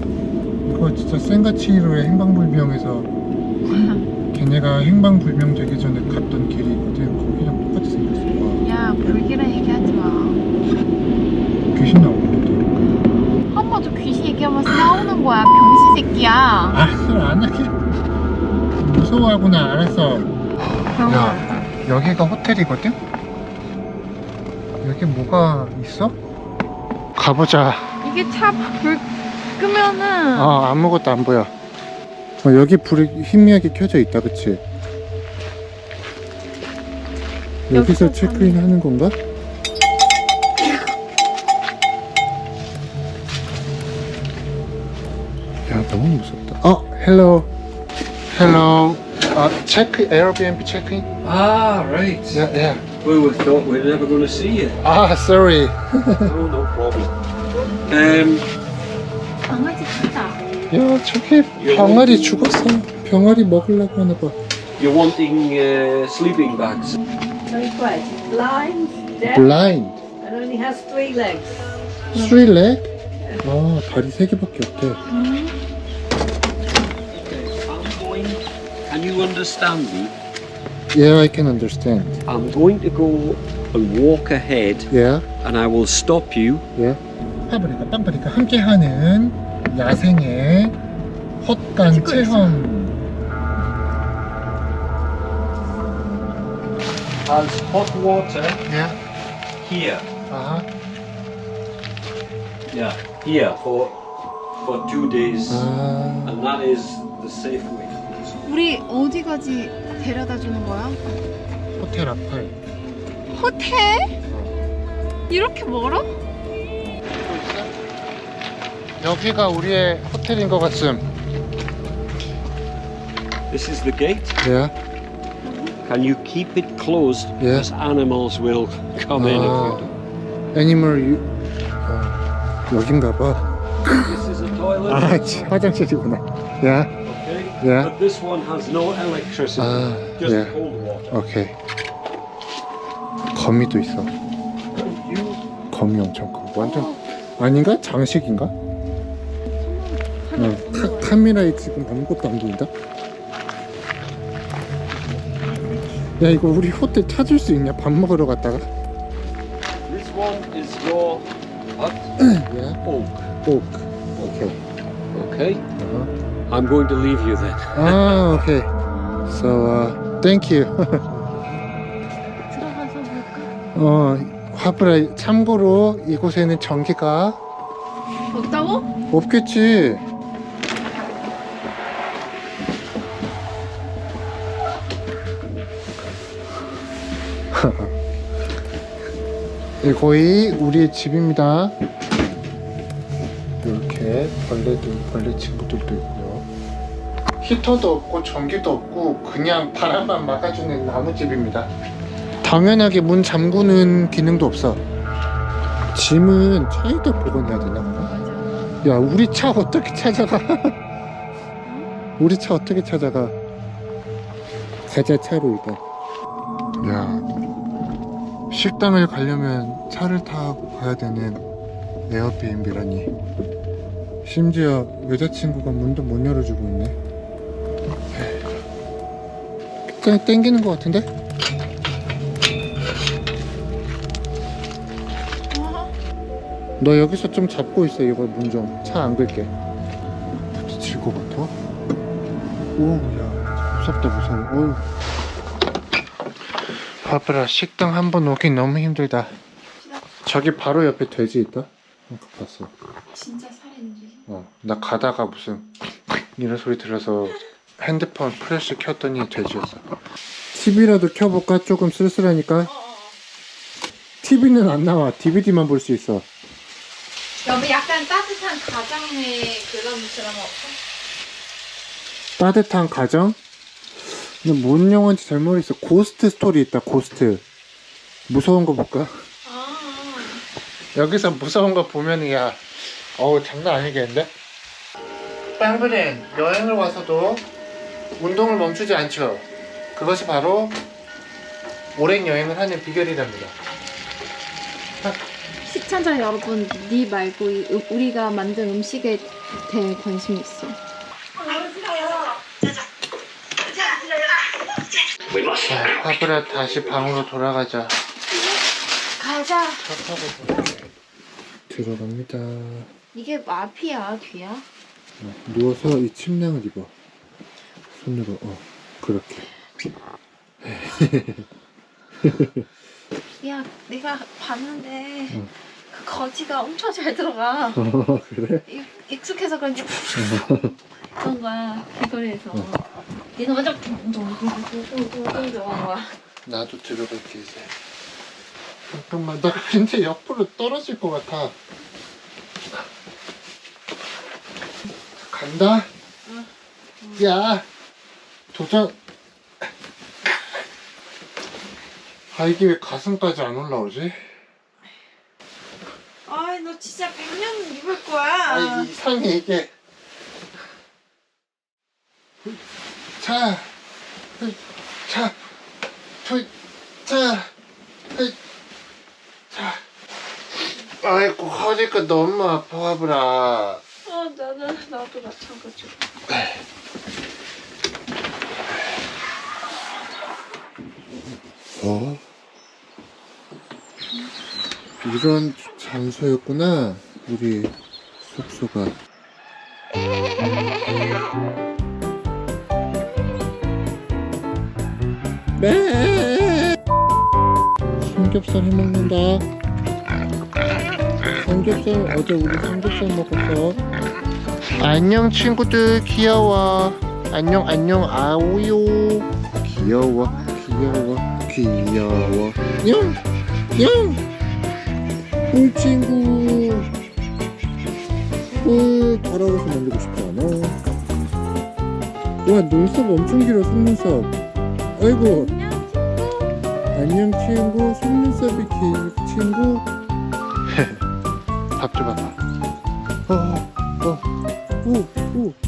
이거 진짜 생가치로의 행방불명에서 걔네가 행방불명 되기 전에 갔던 길이거든. 거기랑 똑같이 생겼어. 와야 불길한 얘기하지 마. 귀신 나오거든 한번더 귀신 얘기하면 싸우는 거야 병신 새끼야. 알았어. 안 할게. 무서워하구나. 알았어. 야 여기가 호텔이거든? 여기 뭐가 있어? 가보자. 이게 차 불 끄면은 아 아무것도 안 보여 어, 여기 불이 희미하게 켜져 있다 그치? 여기서 여기서 체크인 하는 건가? 야 너무 무섭다 어 헬로 헬로 아 체크 에어비앤비 체크인? Ah, right. 야, 야. We were thought we were never going to see you. 아 sorry oh, no problem. Um. 야 저기 병아리 죽었어 병아리 먹으려고 하나 봐 you're wanting uh, sleeping bags. Very quiet. Blind, deaf, blind and only has three legs. three leg? 아 다리 세 개밖에 없대 Okay, I'm going. Can you understand me? Yeah I can understand I'm going to go and walk ahead, Yeah and I will stop you. 예. 파브리카 빰브리카 함께하는 야생의 헛간. 체험 Has hot water 예. here. 아하 Yeah, here for for two days, 아 and that is the safe way. 우리 어디까지 데려다 주는 거야? 호텔 앞에 호텔? 이렇게 멀어? 여기가 우리의 호텔인 것 같음 This is the gate. 예. Can you keep it closed? Yeah. Because animals will come in if 아, you do. 애니멀 유... 아, 여긴가 봐 This is a toilet. 아, 치, 화장실이구나 야, Okay. Yeah. But this one has no electricity. Ah, just yeah. cold water. 오케이 거미도 있어 You 거미 엄청 크고 완전 아닌가? 장식인가? 응, 카, 카메라에 지금 아무것도 안 보인다? 야 이거 우리 호텔 찾을 수 있냐? 밥 먹으러 갔다가 this one is your hut 야, oak. 꼭 오케이 Okay. 어허. I'm going to leave you then. 아 오케이 So, uh, thank you 들어가서 볼까? 어, 화브라 참고로 이곳에는 전기가 없다고? 없겠지 이 거의 우리의 집입니다. 이렇게 벌레들, 벌레 친구들도 있고요. 히터도 없고 전기도 없고 그냥 바람만 막아주는 나무집입니다. 당연하게 문 잠그는 기능도 없어. 짐은 차에다 보관해야 되나? 야 우리 차 어떻게 찾아가? 우리 차 어떻게 찾아가? 가자 차로 일단. 야 식당을 가려면 차를 타고 가야 되는 에어비앤비라니. 심지어 여자친구가 문도 못 열어주고 있네. 그냥 땡기는 것 같은데? 어? 너 여기서 좀 잡고 있어 이거 문 좀 차안 끌게 부딪힐 것 같아? 오야 무섭다 무서워 어휴 바브라 식당 한 번 오긴 너무 힘들다 저기 바로 옆에 돼지 있다? 아까 봤어 진짜 살인지. 어, 나 가다가 무슨 이런 소리 들어서 핸드폰 플래시 켰더니 돼지였어 TV라도 켜볼까? 조금 쓸쓸하니까 TV는 안 나와 DVD만 볼 수 있어 여보 약간 따뜻한 가정의 그런 드라마 없어? 따뜻한 가정? 근데 뭔 영화인지 잘 모르겠어. 고스트 스토리 있다, 고스트. 무서운 거 볼까? 아. 여기서 무서운 거 보면, 야, 어우, 장난 아니겠는데? 빵브는 여행을 와서도 운동을 멈추지 않죠. 그것이 바로 오랜 여행을 하는 비결이랍니다. 시청자 여러분, 니 말고 이 음- 우리가 만든 음식에 대해 관심 있어. 자, 파브라 다시 방으로 돌아가자. 가자. 차 타고 돌아가. 들어갑니다. 이게 마피야, 귀야? 어, 누워서 이 침낭을 입어. 손으로, 어, 그렇게. 야, 내가 봤는데 응. 그 거지가 엄청 잘 들어가. 어, 그래? 익, 익숙해서 그런지 그런 거야 길거리에서. 얘는 완전 둥둥둥둥둥둥둥 한 거야. 나도 들어갈게, 이제. 잠깐만, 나 근데 옆으로 떨어질 것 같아. 간다? 야, 도전. 아, 이게 왜 가슴까지 안 올라오지? 아이 너 진짜 100년 입을 아, 거야. 이상해, 이게. 자, 자, 자, 자, 자. 아이고, 허리가 너무 아파, 하브라. 아 나는 나도 마찬가지로. 어? 이런 장소였구나, 우리 숙소가. 네! 삼겹살 해먹는다. 삼겹살, 어제 우리 삼겹살 먹었어. 안녕, 친구들. 귀여워. 안녕, 안녕, 아오요. 귀여워, 귀여워, 귀여워. 냥! 냥! 꿀친구. 꿀 돌아가서 만들고 싶지 않아. 와, 눈썹 엄청 길어, 속눈썹. 아이고. 안녕 친구. 속눈썹이 긴 친구. 밥 줘봐 어, 어, 우, 우.